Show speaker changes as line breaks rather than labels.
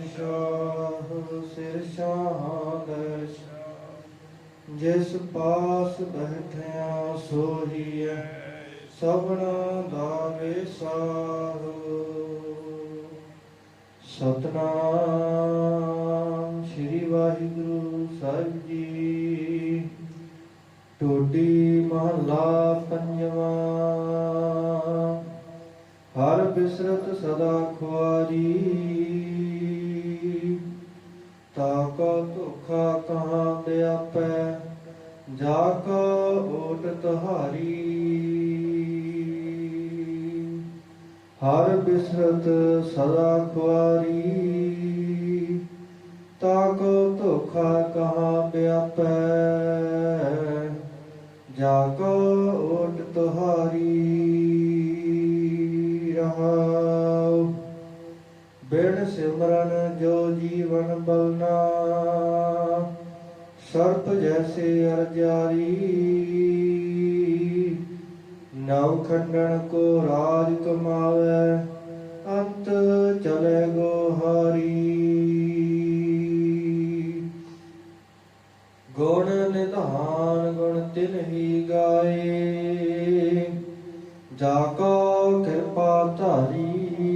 ਸ਼ਾਹ ਸਿਰ ਸ਼ਾਹ। ਜਿਸ ਪਾਸ ਬੈਠਿਆ ਸੋਹੀਐ, ਸਭਨਾ ਦਾ ਵਿਸਾਹੋ ਸਤਨਾਮ ਸ੍ਰੀ ਵਾਹਿਗੁਰੂ ਸਾਹਿਬ ਜੀ। ਟੋਡੀ ਮਹਲਾ ਪੰਜਵਾਂ। ਹਰ ਬਿਸਰਤ ਸਦਾ ਖੁਆਰੀ। ਤਾ ਕਾ ਧੋਖਾ ਕਹਾਂ ਵਿਆਪੈ ਜਾ ਕਾ ਓਟ ਤੁਹਾਰੀ। ਹਰ ਬਿਸਰਤ ਸਦਾ ਖੁਆਰੀ। ਤਾ ਕੋ ਧੋਖਾ ਕਹਾਂ ਵਿਆਪੈ ਜਾ ਕੋ ਓਟ ਤੁਹਾਰੀ। ਰਹਾਉ ਬਿਨ ਸਿਮਰਨ ਜੋ ਜੀਵਨ ਬਲਨਾ, ਸਰਪ ਜੈਸੇ ਅਰਜਾਰੀ ਨਵ ਖੰਡਨ ਕੋ ਰਾਜ ਕਮਾਵੇ, ਅੰਤ ਚਲੇ ਗੋ ਹਰੀ। ਗੁਣ ਨਿਧਾਨ, ਗੁਣ ਤਿਨ ਹੀ ਗਾਏ, ਜਾ ਕੋ ਕਿਰਪਾ ਧਾਰੀ।